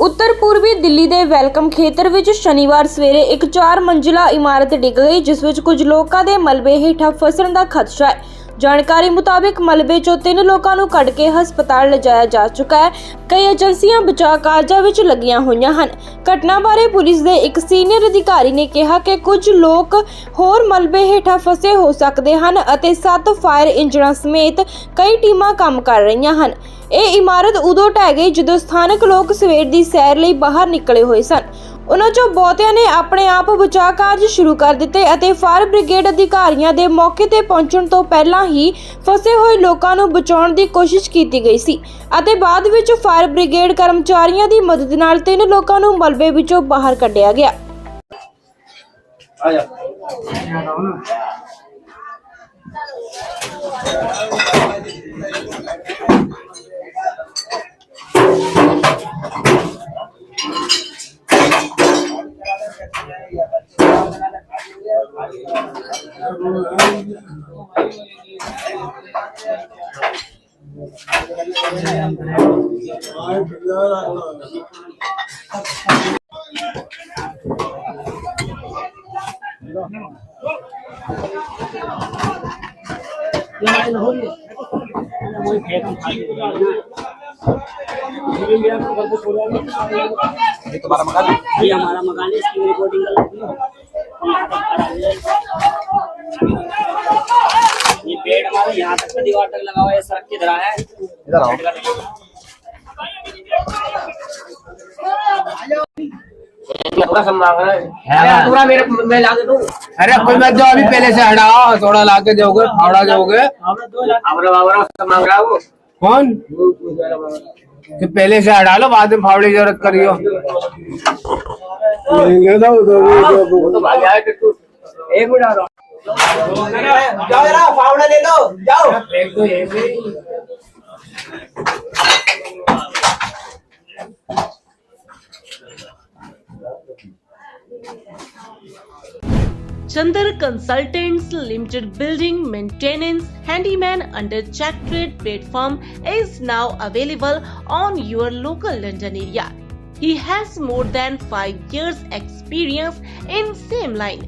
ਉੱਤਰ ਪੂਰਬੀ ਦਿੱਲੀ ਦੇ ਵੈਲਕਮ ਖੇਤਰ ਵਿੱਚ ਸ਼ਨੀਵਾਰ ਸਵੇਰੇ ਇੱਕ 4 ਮੰਜ਼ਿਲਾ ਇਮਾਰਤ ਡਿੱਗ ਗਈ, ਜਿਸ ਵਿੱਚ ਕੁਝ ਲੋਕਾਂ ਦੇ ਮਲਬੇ ਹੇਠਾਂ ਫਸਣ ਦਾ ਖਦਸ਼ਾ ਹੈ। ਜਾਣਕਾਰੀ ਮੁਤਾਬਿਕ ਮਲਬੇ 'ਚੋਂ ਤਿੰਨ ਲੋਕਾਂ ਨੂੰ ਕੱਢ ਕੇ ਹਸਪਤਾਲ ਲਿਜਾਇਆ ਜਾ ਚੁੱਕਾ ਹੈ। ਕਈ ਏਜੰਸੀਆਂ ਬਚਾਅ ਕਾਰਜਾਂ ਵਿੱਚ ਲੱਗੀਆਂ ਹੋਈਆਂ ਹਨ। ਘਟਨਾ ਬਾਰੇ ਪੁਲਿਸ ਦੇ ਇੱਕ ਸੀਨੀਅਰ ਅਧਿਕਾਰੀ ਨੇ ਕਿਹਾ ਕਿ ਕੁਝ ਲੋਕ ਹੋਰ ਮਲਬੇ ਹੇਠਾਂ ਫਸੇ ਹੋ ਸਕਦੇ ਹਨ ਅਤੇ ਸੱਤ ਫਾਇਰ ਇੰਜਣਾਂ ਸਮੇਤ ਕਈ ਟੀਮਾਂ ਕੰਮ ਕਰ ਰਹੀਆਂ ਹਨ। ਇਹ ਇਮਾਰਤ ਉਦੋਂ ਢਹਿ ਗਈ ਜਦੋਂ ਸਥਾਨਕ ਲੋਕ ਸਵੇਰ ਦੀ ਸੈਰ ਲਈ ਬਾਹਰ ਨਿਕਲੇ ਹੋਏ ਸਨ। ਉਹਨਾਂ ਚੋਂ ਬਹੁਤਿਆਂ ਨੇ ਆਪਣੇ ਆਪ ਬਚਾਅ ਕਾਰਜ ਸ਼ੁਰੂ ਕਰ ਦਿੱਤੇ ਅਤੇ ਫਾਇਰ ਬ੍ਰਿਗੇਡ ਅਧਿਕਾਰੀਆਂ ਦੇ ਮੌਕੇ ਤੇ ਪਹੁੰਚਣ ਤੋਂ ਪਹਿਲਾਂ ਹੀ ਫਸੇ ਹੋਏ ਲੋਕਾਂ ਨੂੰ ਬਚਾਉਣ ਦੀ ਕੋਸ਼ਿਸ਼ ਕੀਤੀ ਗਈ ਸੀ ਅਤੇ ਬਾਅਦ ਵਿੱਚ ਫਾਇਰ ਬ੍ਰਿਗੇਡ ਕਰਮਚਾਰੀਆਂ ਦੀ ਮਦਦ ਨਾਲ ਤਿੰਨ ਲੋਕਾਂ ਨੂੰ ਮਲਬੇ ਵਿੱਚੋਂ ਬਾਹਰ ਕੱਢਿਆ ਗਿਆ। ਆਇਆ ये तुम्हारा मकान है ये हमारा मकान है इसकी रिकॉर्डिंग कर यहाँ तक दीवार तक लगा हुआ है सड़क की तरह है? इधर आओ। मांग रहा है। पूरा मेरे मैं ला दे दूँ अरे कोई मत जाओ अभी पहले से हटाओ थोड़ा ला के दोगे फावड़ा दोगे आवरा आवरा सब मांग रहा है वो? कौन? कि पहले से हटा लो बाद में फावड़े की ज़रूरत करियो। तो है टिट्टू। एक मिनट आ रहा जाओ जरा फावड़ा ले लो जाओ एक तो ये भी Chandar Consultants Limited Building Maintenance Handyman under Check Trade platform is now available on your local London area. He has more than 5 years experience in same line.